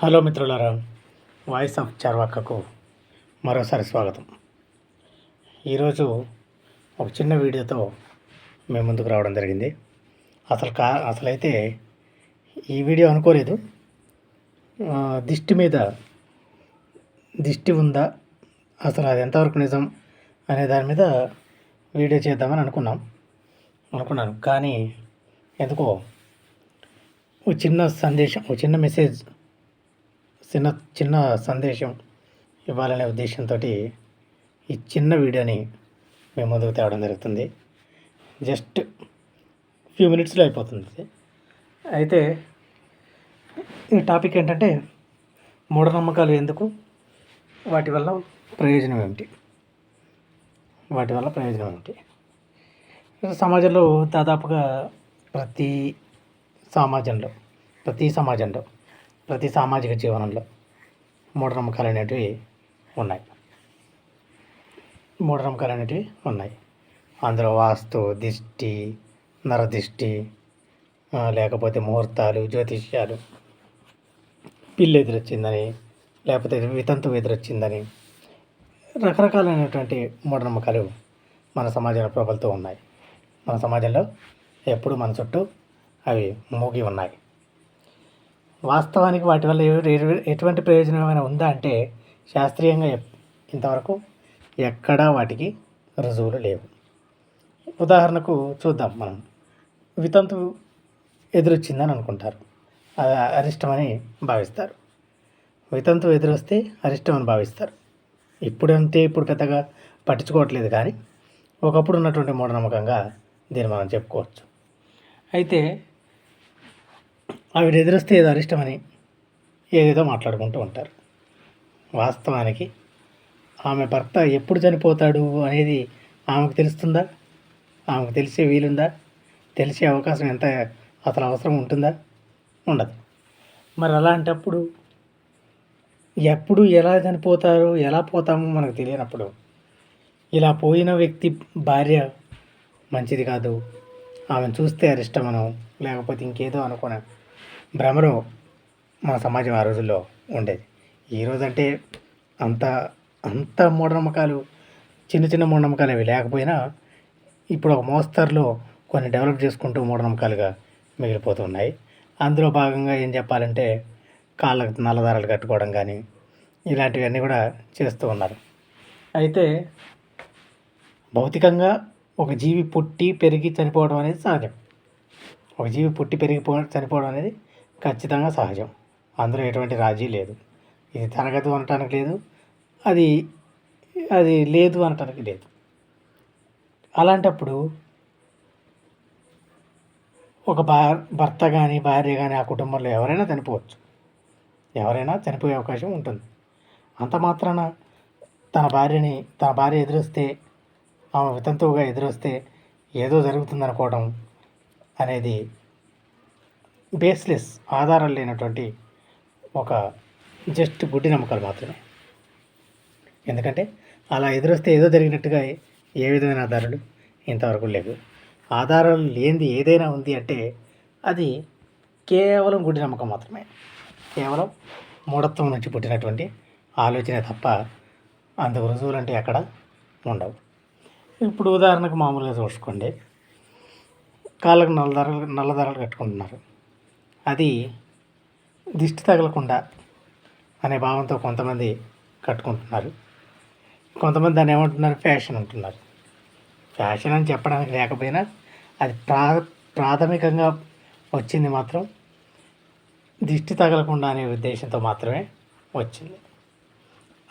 Hello మిత్రులారా voice of చార్వాకకు మరోసారి స్వాగతం. ఈరోజు ఒక చిన్న వీడియోతో మేము ముందుకు రావడం జరిగింది. అసలు కా అసలైతే ఈ వీడియో అనుకోలేదు. దిష్టి మీద దిష్టి ఉందా? అసలు అది ఎంతవరకు నిజం అనే దాని మీద వీడియో చేద్దామని అనుకున్నాం. అనుకున్నాను. కానీ ఎందుకో ఒక చిన్న సందేశం ఒక చిన్న మెసేజ్ చిన్న చిన్న సందేశం ఇవ్వాలనే ఉద్దేశంతో ఈ చిన్న వీడియోని మేము ముందుకు తేవడం జరుగుతుంది. జస్ట్ ఫ్యూ మినిట్స్లో అయిపోతుంది. అయితే ఈ టాపిక్ ఏంటంటే మూఢనమ్మకాలు ఎందుకు? వాటి వల్ల ప్రయోజనం ఏమిటి? వాటి వల్ల ప్రయోజనం ఏమిటి? సమాజంలో దాదాపుగా ప్రతి సమాజంలో ప్రతి సమాజంలో ప్రతి సామాజిక జీవనంలో మూఢనమ్మకాలు అనేటివి ఉన్నాయి. మూఢనమ్మకాలు అనేటివి ఉన్నాయి. అందులో వాస్తు దిష్టి నరదిష్టి లేకపోతే ముహూర్తాలు జ్యోతిష్యాలు పిల్లి ఎదురొచ్చిందని లేకపోతే వితంతు ఎదురొచ్చిందని రకరకాలైనటువంటి మూఢనమ్మకాలు మన సమాజంలో ప్రబలుతూ ఉన్నాయి. మన సమాజంలో ఎప్పుడు మన చుట్టూ అవి మూగి ఉన్నాయి. వాస్తవానికి వాటి వల్ల ఎటువంటి ప్రయోజనం ఏమైనా ఉందా అంటే శాస్త్రీయంగా ఇంతవరకు ఎక్కడా వాటికి రుజువులు లేవు. ఉదాహరణకు చూద్దాం మనం. వితంతు ఎదురొచ్చిందని అనుకుంటారు. అది అరిష్టమని భావిస్తారు. వితంతు ఎదురొస్తే అరిష్టం అని భావిస్తారు. ఇప్పుడంటే ఇప్పుడు పెద్దగా పట్టించుకోవట్లేదు కానీ ఒకప్పుడు ఉన్నటువంటి మూఢనమ్మకంగా దీన్ని మనం చెప్పుకోవచ్చు. అయితే ఆవిడ ఎదురొస్తే ఏదో అరిష్టమని ఏదేదో మాట్లాడుకుంటూ ఉంటారు. వాస్తవానికి ఆమె భర్త ఎప్పుడు చనిపోతాడు అనేది ఆమెకు తెలుస్తుందా? ఆమెకు తెలిసే వీలుందా? తెలిసే అవకాశం ఎంత అసలు అవసరం ఉంటుందా? ఉండదు. మరి అలాంటప్పుడు ఎప్పుడు ఎలా చనిపోతారు ఎలా పోతామో మనకు తెలియనప్పుడు ఇలా పోయిన వ్యక్తి భార్య మంచిది కాదు ఆమెను చూస్తే అరిష్టమనం లేకపోతే ఇంకేదో అనుకునే భ్రమలో మన సమాజం ఆ రోజుల్లో ఉండేది. ఈ రోజంటే అంత అంత మూఢనమ్మకాలు చిన్న చిన్న మూఢనమ్మకాలు అవి లేకపోయినా ఇప్పుడు ఒక మోస్తరులో కొన్ని డెవలప్ చేసుకుంటూ మూఢనమ్మకాలుగా మిగిలిపోతున్నాయి అందులో భాగంగా ఏం చెప్పాలంటే కాళ్ళకు నల్లదారాలు కట్టుకోవడం కానీ ఇలాంటివన్నీ కూడా చేస్తూ ఉన్నారు. అయితే భౌతికంగా ఒక జీవి పుట్టి పెరిగి చనిపోవడం అనేది సహజం. ఒక జీవి పుట్టి పెరిగిపో చనిపోవడం అనేది ఖచ్చితంగా సహజం. అందులో ఎటువంటి రాజీ లేదు. ఇది తరగదు అనటానికి లేదు. అది అది లేదు అనటానికి లేదు. అలాంటప్పుడు ఒక భా భర్త కానీ భార్య కానీ ఆ కుటుంబంలో ఎవరైనా చనిపోవచ్చు. ఎవరైనా చనిపోయే అవకాశం ఉంటుంది. అంత మాత్రాన తన భార్యని తన భార్య ఎదురొస్తే ఆమె వితంతువుగా ఎదురొస్తే ఏదో జరుగుతుందనుకోవడం అనేది బేస్లెస్ ఆధారాలు లేనటువంటి ఒక జస్ట్ గుడ్డి నమ్మకాలు మాత్రమే. ఎందుకంటే అలా ఎదురొస్తే ఏదో జరిగినట్టుగా ఏ విధమైన ఆధారాలు ఇంతవరకు లేవు. ఆధారాలు లేనిది ఏదైనా ఉంది అంటే అది కేవలం గుడ్డి నమ్మకం మాత్రమే. కేవలం మూఢత్వం నుంచి పుట్టినటువంటి ఆలోచనే తప్ప అందుకు రుజువులు అంటే ఉండవు. ఇప్పుడు ఉదాహరణకు మామూలుగా చూసుకోండి. కాళ్ళకు నల్లదారాలు నల్లదారాలు కట్టుకుంటున్నారు. అది దిష్టి తగలకుండా అనే భావంతో కొంతమంది కట్టుకుంటున్నారు. కొంతమంది దాన్ని ఏమంటున్నారు? ఫ్యాషన్ అంటున్నారు. ఫ్యాషన్ అని చెప్పడానికి లేకపోయినా అది ప్రా ప్రాథమికంగా వచ్చింది మాత్రం దిష్టి తగలకుండా అనే ఉద్దేశంతో మాత్రమే వచ్చింది.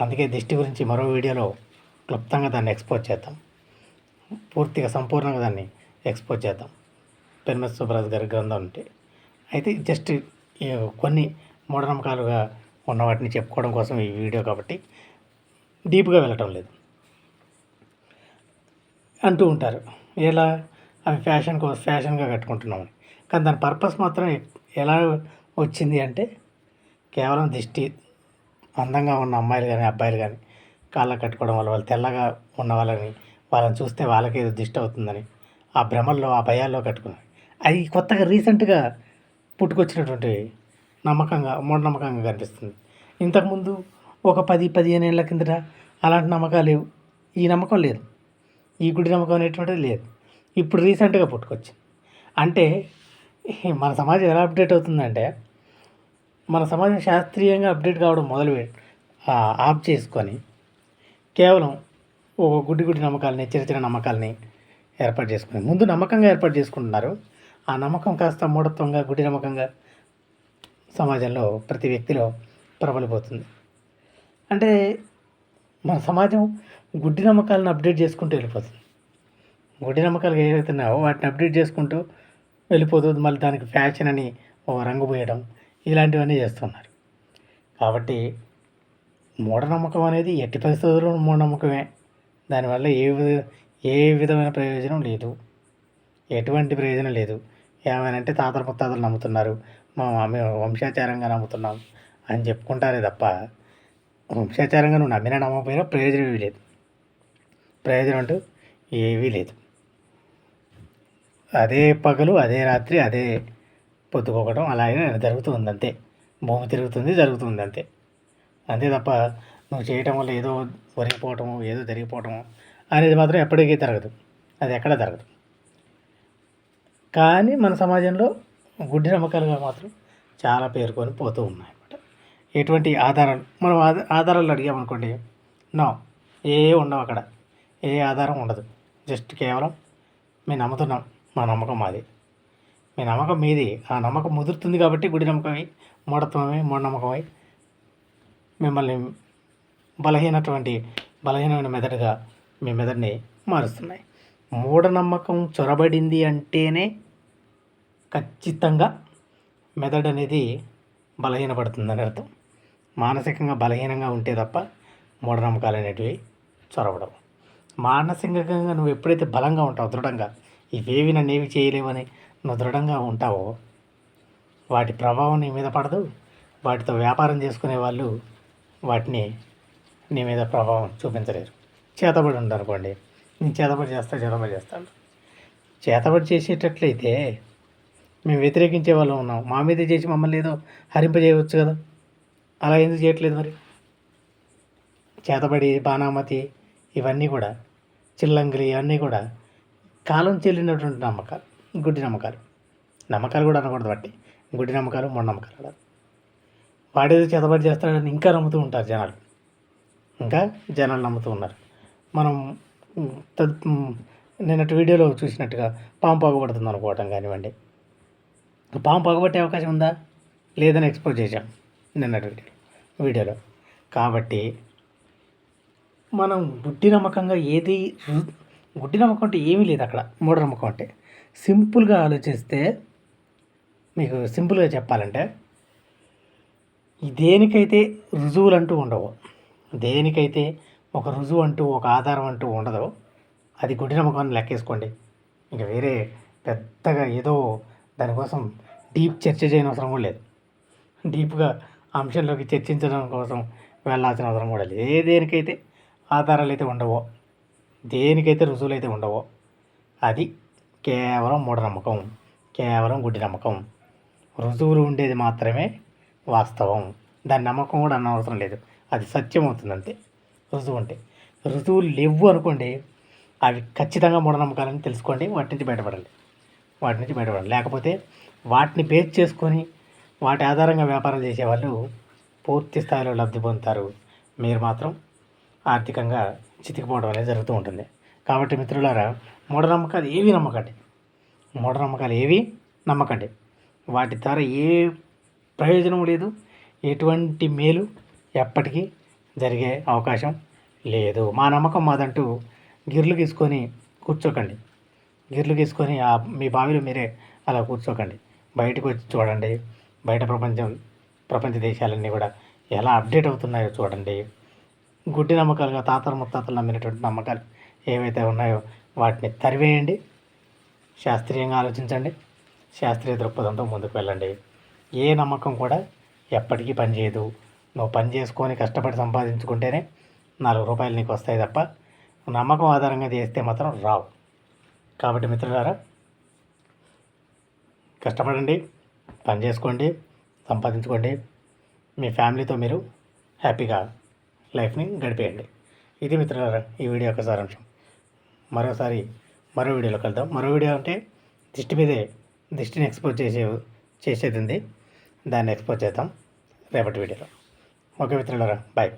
అందుకే దిష్టి గురించి మరో వీడియోలో క్లుప్తంగా దాన్ని ఎక్స్పోజ్ చేద్దాం. పూర్తిగా సంపూర్ణంగా దాన్ని ఎక్స్పోజ్ చేద్దాం. పెన్మెస్ సుబ్రాజ్ గారి గ్రంథం ఉంటే అయితే జస్ట్ ఈ కొన్ని మూఢనమ్మకాలుగా ఉన్న వాటిని చెప్పుకోవడం కోసం ఈ వీడియో కాబట్టి డీప్గా వెళ్ళటం లేదు. అంటూ ఉంటారు. ఎలా? అవి ఫ్యాషన్ కోసం ఫ్యాషన్గా కట్టుకుంటున్నామని. కానీ దాని పర్పస్ మాత్రం ఎలా వచ్చింది అంటే కేవలం దిష్టి అందంగా ఉన్న అమ్మాయిలు కానీ అబ్బాయిలు కానీ కాళ్ళ కట్టుకోవడం వల్ల వాళ్ళు తెల్లగా ఉన్న వాళ్ళని వాళ్ళని చూస్తే వాళ్ళకి ఏదో దిష్టి అవుతుందని ఆ భ్రమల్లో ఆ భయాల్లో కట్టుకున్నారు అది కొత్తగా రీసెంట్గా పుట్టుకొచ్చినటువంటి నమ్మకంగా మూఢనమ్మకంగా కనిపిస్తుంది. ఇంతకుముందు ఒక పది పదిహేను ఏళ్ళ కిందట అలాంటి నమ్మకాలు లేవు. ఈ నమ్మకం లేదు. ఈ గుడి నమ్మకం అనేటువంటిది లేదు. ఇప్పుడు రీసెంట్గా పుట్టుకొచ్చింది. అంటే మన సమాజం ఎలా అప్డేట్ అవుతుందంటే మన సమాజం శాస్త్రీయంగా అప్డేట్ కావడం మొదలు ఆఫ్ చేసుకొని కేవలం ఒక గుడ్డి గుడ్డి నమ్మకాలని చిన్న చిన్న నమ్మకాలని ఏర్పాటు చేసుకుని ముందు నమ్మకంగా ఏర్పాటు చేసుకుంటున్నారు. ఆ నమ్మకం కాస్త మూఢత్వంగా గుడ్డి నమ్మకంగా సమాజంలో ప్రతి వ్యక్తిలో ప్రబలిపోతుంది అంటే మన సమాజం గుడ్డి నమ్మకాలను అప్డేట్ చేసుకుంటూ వెళ్ళిపోతుంది. గుడ్డి నమ్మకాలు ఏవైతున్నాయో వాటిని అప్డేట్ చేసుకుంటూ వెళ్ళిపోతుంది మళ్ళీ దానికి ఫ్యాషన్ అని ఒక రంగు పోయడం ఇలాంటివన్నీ చేస్తున్నారు. కాబట్టి మూఢనమ్మకం అనేది ఎట్టి పరిస్థితుల్లో మూఢనమ్మకమే దానివల్ల ఏ విధ ఏ విధమైన ప్రయోజనం లేదు. ఎటువంటి ప్రయోజనం లేదు. ఏమైనంటే తాతల ముత్తాతలు నమ్ముతున్నారు. మా మేము వంశాచారంగా నమ్ముతున్నాం అని చెప్పుకుంటారే తప్ప వంశాచారంగా నువ్వు నమ్మినా నమ్మకపోయినా ప్రయోజనం ఏమీ లేదు. ప్రయోజనం అంటూ ఏవీ లేదు. అదే పగలు అదే రాత్రి అదే పొద్దుకోవడం అలాగే జరుగుతుంది అంతే. భూమి తిరుగుతుంది జరుగుతుంది అంతే. అంతే తప్ప నువ్వు చేయటం వల్ల ఏదో ఒరిగిపోవటము ఏదో జరిగిపోవటము అనేది మాత్రం ఎప్పటికీ జరగదు. అది ఎక్కడ జరగదు. కానీ మన సమాజంలో గుడ్డి నమ్మకాలుగా మాత్రం చాలా పేరుకొని పోతూ ఉన్నాయి అన్నమాట ఎటువంటి ఆధారాలు మనం ఆధ- ఆధారాలు అడిగామనుకోండి నో ఏ ఉండవు అక్కడ. ఏ ఆధారం ఉండదు. జస్ట్ కేవలం మేము నమ్ముతున్నాం మా నమ్మకం మాది. మీ నమ్మకం మీది. ఆ నమ్మకం ముదురుతుంది కాబట్టి గుడి నమ్మకమై మూఢత్వమై మూఢనమ్మకమై మిమ్మల్ని బలహీనటువంటి బలహీనమైన మెదడుగా మీ మెదడుని మారుస్తున్నాయి. మూఢనమ్మకం చొరబడింది అంటేనే ఖచ్చితంగా మెదడు అనేది బలహీనపడుతుందని అర్థం. మానసికంగా బలహీనంగా ఉంటే తప్ప మూఢనమ్మకాలు అనేటివి చొరవడం. మానసికంగా నువ్వు ఎప్పుడైతే బలంగా ఉంటావు దృఢంగా ఇవేవి నన్ను చేయలేవని నువ్వు దృఢంగా ఉంటావో వాటి ప్రభావం నీ మీద పడదు. వాటితో వ్యాపారం చేసుకునే వాళ్ళు వాటిని నీ మీద ప్రభావం చూపించలేరు. చేతబడి ఉందనుకోండి నేను చేతబడి చేస్తా చేతబడి చేస్తాను. చేతబడి చేసేటట్లయితే మేము వ్యతిరేకించే వాళ్ళం ఉన్నాం. మా మీద చేసి మమ్మల్ని ఏదో హరింపజేయవచ్చు కదా? అలా ఎందుకు చేయట్లేదు మరి? చేతబడి బాణామతి ఇవన్నీ కూడా చిల్లంగిలి ఇవన్నీ కూడా కాలం చెల్లినటువంటి నమ్మకాలు గుడ్డి నమ్మకాలు. నమ్మకాలు కూడా అనకూడదు వాటి గుడ్డి నమ్మకాలు మూఢ నమ్మకాలు అలా వాడేదో చేతబడి చేస్తాడని ఇంకా నమ్ముతూ ఉంటారు జనాలు. ఇంకా జనాలు నమ్ముతూ ఉన్నారు. మనం తద్ నిన్నటి వీడియోలో చూసినట్టుగా పాము పడుతుంది అనుకోవటం కానివ్వండి పాము పగబట్టే అవకాశం ఉందా? లేదని ఎక్స్పోజ్ చేశాం నిన్నటి వీడియో వీడియోలో. కాబట్టి మనం గుడ్డి నమ్మకంగా ఏది రు- గుడ్డి నమ్మకం అంటే ఏమీ లేదు అక్కడ మూఢనమ్మకం అంటే. సింపుల్గా ఆలోచిస్తే మీకు సింపుల్గా చెప్పాలంటే దేనికైతే రుజువులు అంటూ ఉండవు దేనికైతే ఒక రుజువు అంటూ ఒక ఆధారం అంటూ ఉండదు అది గుడ్డి నమ్మకాన్ని లెక్కేసుకోండి. ఇంకా వేరే పెద్దగా ఏదో దానికోసం డీప్ చర్చ చేయని అవసరం కూడా లేదు. డీప్గా అంశంలోకి చర్చించడం కోసం వెళ్ళాల్సిన అవసరం కూడా లేదు. ఏ దేనికైతే ఆధారాలు అయితే ఉండవో దేనికైతే రుజువులు అయితే ఉండవో అది కేవలం మూఢనమ్మకం కేవలం గుడ్డి నమ్మకం. రుజువులు ఉండేది మాత్రమే వాస్తవం. దాని నమ్మకం కూడా అనవసరం లేదు. అది సత్యం అవుతుంది అంతే రుజువు ఉంటే. రుజువులు లేవు అనుకోండి అవి ఖచ్చితంగా మూఢనమ్మకాలని తెలుసుకోండి. వాటి నుంచి బయటపడాలి. వాటి నుంచి బయటపడాలి. లేకపోతే వాటిని బేస్ చేసుకొని వాటి ఆధారంగా వ్యాపారం చేసేవాళ్ళు పూర్తి స్థాయిలో లబ్ధి పొందుతారు. మీరు మాత్రం ఆర్థికంగా చితికిపోవడం అనేది జరుగుతూ ఉంటుంది. కాబట్టి మిత్రులారా మూఢనమ్మకాలు ఏవి నమ్మకండి. మూఢనమ్మకాలు ఏవి నమ్మకండి. వాటి ద్వారా ఏ ప్రయోజనం లేదు ఎటువంటి మేలు ఎప్పటికీ జరిగే అవకాశం లేదు. మా నమ్మకం మాదంటూ గిర్లు గీసుకొని కూర్చోకండి. గిర్లు గీసుకొని ఆ మీ బావిలో మీరే అలా కూర్చోకండి. బయటకు వచ్చి చూడండి. బయట ప్రపంచం ప్రపంచ దేశాలన్నీ కూడా ఎలా అప్డేట్ అవుతున్నాయో చూడండి. గుడ్డి నమ్మకాలుగా తాతలు ముత్తాతలు నమ్మినటువంటి నమ్మకాలు ఏవైతే ఉన్నాయో వాటిని తరివేయండి. శాస్త్రీయంగా ఆలోచించండి. శాస్త్రీయ దృక్పథంతో ముందుకు వెళ్ళండి. ఏ నమ్మకం కూడా ఎప్పటికీ పనిచేయదు. నువ్వు పని చేసుకొని కష్టపడి సంపాదించుకుంటేనే నాలుగు రూపాయలు నీకు వస్తాయి తప్ప నమ్మకం ఆధారంగా చేస్తే మాత్రం రావు. కాబట్టి మిత్రులారా కష్టపడండి పని చేసుకోండి సంపాదించుకోండి. మీ ఫ్యామిలీతో మీరు హ్యాపీగా లైఫ్ని గడిపేయండి. ఇది మిత్రులారా ఈ వీడియో యొక్క సారాంశం. మరోసారి మరో వీడియోలో కలుద్దాం. మరో వీడియో అంటే దిష్టి మీదే దిష్టిని ఎక్స్పోజ్ చేసే చేసేది ఉంది. దాన్ని ఎక్స్పోజ్ చేద్దాం రేపటి వీడియోలో. ఓకే మిత్రులారా బాయ్.